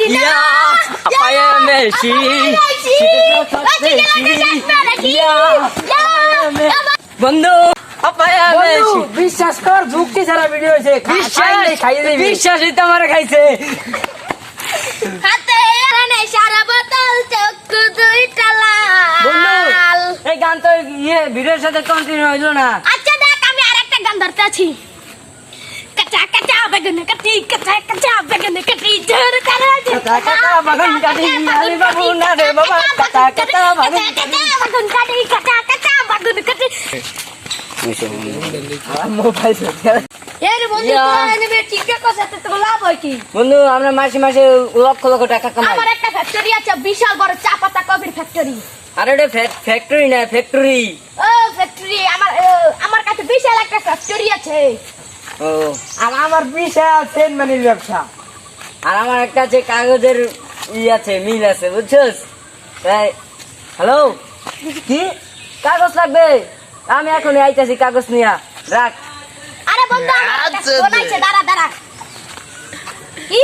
Ya, apa yang Messi? বন্ধু apa yang বন্ধু Messi? বিশ্বাস কর যুক্তি ছাড়া ভিডিও হয়েছে। বিশ্বাস খাইয়ে দিবি। বিশ্বাসই তো আমার খাইছে। হাতে এনে সারা বোতল চক্ষু দুইটা লাল। এই গান তো ইয়ে ভিডিওর সাথে কন্টিনিউ হইল না। আচ্ছা দেখ আমি আরেকটা গান ধরতে আছি। কাঁচা কাঁচা বেগুন কাটি কাঁচা কাঁচা। কাঁচা কাঁচা বেগুন কাটি, আরে বাবু না রে বাবা, কাঁচা কাঁচা বেগুন কাঁচা বেগুন কাটি কাঁচা কাঁচা বেগুন কাটি বন্ধু আমরা মাসে মাসে লক্ষ লক্ষ টাকা কামাই। আমার একটা ফ্যাক্টরি আছে বিশাল বড় চা পাতা কফির ফ্যাক্টরি আর এটা ফ্যাক্টরি না ফ্যাক্টরি ও ফ্যাক্টরি আমার আমার কাছে বিশাল একটা ফ্যাক্টরি আছে। ও আর আমার বিশাল সেন মানির ব্যবসা। আর আমার একটা আছে কাগজের ই আছে মিল আছে বুঝছস? তাই হ্যালো? কি? কাগজ লাগবে? আমি এখন আইতাছি কাগজ নিয়া। রাখ। আরে বন্ধু আমার একটা আচ্ছা, বানাইছে দাঁড়া দাঁড়া। কি?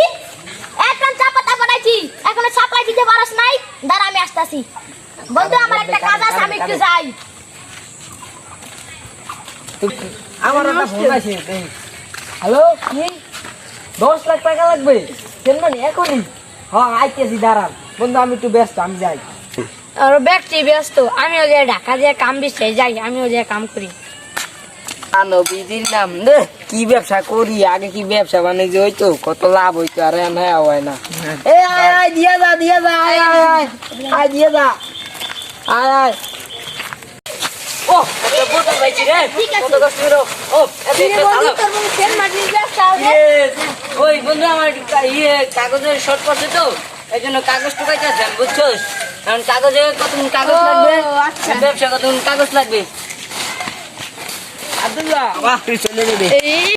এখন চা পাতা বানাইছি এখনও সাপ্লাই দিতে পারস নাই? দাঁড়া আমি আসতাছি। বন্ধু আমার একটা কাজ আছে আমি একটু যাই। আমার একটা ফোন আছে হ্যালো? কি? দশ লাখ টাকা লাগবে। সেন মানি এখনই। হ্যাঁ আইতেছি দাঁড়ান। বন্ধু আমি একটু ব্যস্ত আমি যাই। আর ব্যক্তি ব্যস্ত আমি ওই যে ঢাকা দিয়ে কাম দিচ্ছে যাই আমি ওই যে কাম করি। নবীজির নাম রে কি ব্যবসা করি? আগে কি ব্যবসা বাণিজ্য হইতো? কত লাভ হইতো? আর এখন হ্যাঁ হয় না। এ আয় আয় দিয়া যা দিয়া যা আয় আয় আয় আয় দিয়া যা। আয় আয়। ও একটা বোতল পাইছি রে কত কষ্ট করে ও এত একটা ভালো। Yes, ওই বন্ধু আমার ইয়ে কাগজের শর্ট পড়ছে তো এই জন্য কাগজ টুকাইতে বুঝছোস কারণ কাগজে কত কাগজ লাগবে আচ্ছা। ব্যবসা কত কাগজ লাগবে আব্দুল্লাহ বাহ তুই চলে যাবে এই